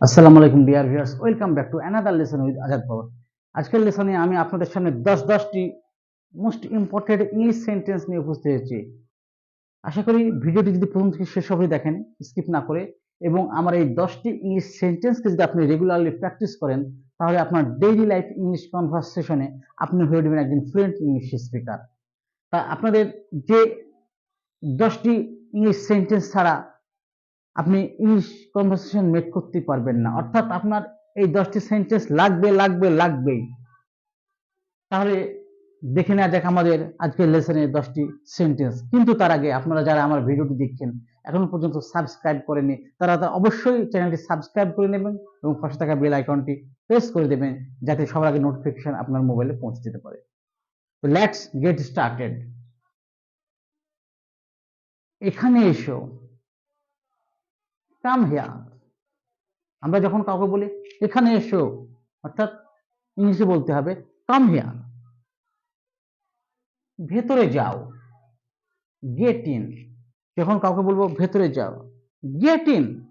আসসালামু আলাইকুম dear viewers welcome back to another lesson with Azad power আজকের লেসনে আমি আপনাদের সামনে দশ, দশটি মোস্ট ইম্পর্টেন্ট ইংলিশ সেন্টেন্স নিয়ে উপস্থিত হয়েছি। আশা করি ভিডিওটি যদি প্রথম থেকে শেষ অবধি দেখেন স্কিপ না করে, এবং আমার এই দশটি ইংলিশ সেন্টেন্সকে যদি আপনি রেগুলারলি প্র্যাকটিস করেন, তাহলে আপনার ডেইলি লাইফ ইংলিশ কনভারসেশনে আপনি হয়ে উঠবেন একজন ফ্লুয়েন্ট ইংলিশ স্পিকার তা আপনাদের যে দশটি ইংলিশ সেন্টেন্স ছাড়া আপনি ইংলিশ কনভারসেশন মেক করতে পারবেন না। অর্থাৎ আপনার এই দশটি সেন্টেন্স লাগবে লাগবে, লাগবেই। তাহলে দেখে নেওয়া যাক আমাদের আজকের লেসনের দশটি সেন্টেন্স কিন্তু তার আগে আপনারা যারা আমার ভিডিওটি দেখছেন, এখনও পর্যন্ত সাবস্ক্রাইব করেনি তারা তারা অবশ্যই চ্যানেলটি সাবস্ক্রাইব করে নেবেন এবং পাশে থাকা বেল আইকনটি প্রেস করে দেবেন যাতে সবার আগে নোটিফিকেশন আপনার মোবাইলে পৌঁছে যেতে পারে। তো লেটস গেট স্টার্টেড এখানে এসো। Come here. আমরা যখন কাউকে বলি, এখানে এসো, অর্থাৎ ইংলিশে বলতে হবে, কাম হেয়ার। ভেতরে যাও। Get in. যখন কাউকে বলব, ভেতরে যাও। Get in.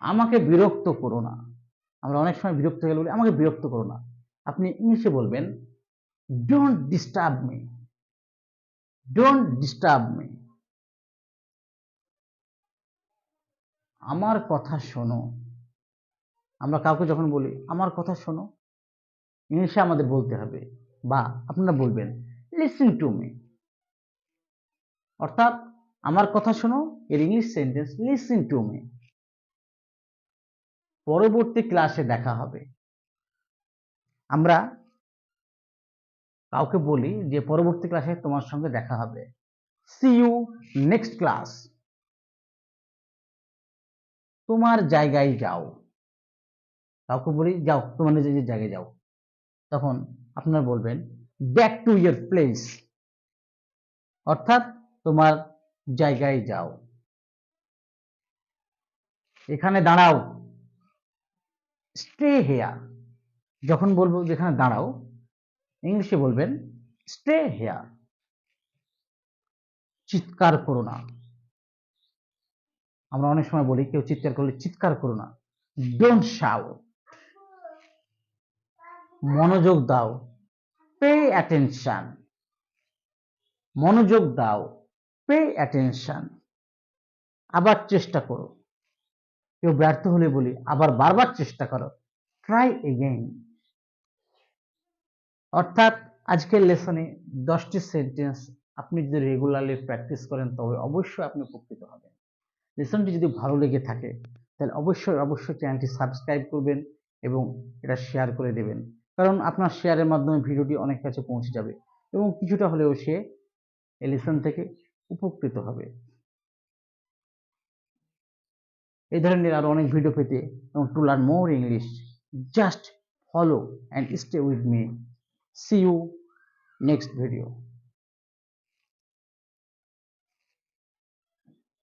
আমাকে বিরক্ত করো না। আমরা অনেক সময় বিরক্ত হয়ে বলি, আমাকে বিরক্ত করো না। আপনি ইংলিশে বলবেন don't disturb me don't disturb me আমার কথা শোনো। আমরা কাউকে যখন বলি, আমার কথা শোনো, ইংলিশে আমাদের বলতে হবে, বা আপনারা বলবেন লিসেন টু মি অর্থাৎ, আমার কথা শোনো, এর English sentence listen to me পরবর্তী ক্লাসে দেখা হবে। আমরা কাউকে বলি যে, পরবর্তী ক্লাসে তোমার সঙ্গে দেখা হবে। সি ইউ নেক্সট ক্লাস তোমার জায়গায় যাও। কাউকে বলি, যাও, তোমার নিজের জায়গায় যাও। তখন আপনারা বলবেন ব্যাক টু ইয়ার প্লেস অর্থাৎ তোমার জায়গায় যাও। এখানে দাঁড়াও। স্টে হেয়ার যখন বলব যেখানে দাঁড়াও, ইংলিশে বলবেন স্টে হেয়ার চিৎকার করো না। আমরা অনেক সময় বলি, কেউ চিৎকার করলে চিৎকার করো না। ডোন্ট শাউ মনোযোগ দাও। পে অ্যাটেনশন মনোযোগ দাও। পে অ্যাটেনশন আবার চেষ্টা করো। কেউ ব্যর্থ হলে বলি, আবার বারবার চেষ্টা করো। ট্রাই এগেইন অর্থাৎ আজকের লেসনে দশটি সেন্টেন্স আপনি যদি রেগুলারলি প্র্যাকটিস করেন, তবে অবশ্যই আপনি উপকৃত হবেন। লেসনটি যদি ভালো লেগে থাকে, তাহলে অবশ্যই অবশ্যই চ্যানেলটি সাবস্ক্রাইব করবেন এবং এটা শেয়ার করে দেবেন। কারণ আপনার শেয়ারের মাধ্যমে ভিডিওটি অনেক কাছে পৌঁছে যাবে এবং কিছুটা হলেও সে এই লেসন থেকে উপকৃত হবে। এই ধরনের আরও অনেক ভিডিও পেতে এবং to learn more English just follow and stay with me see you next video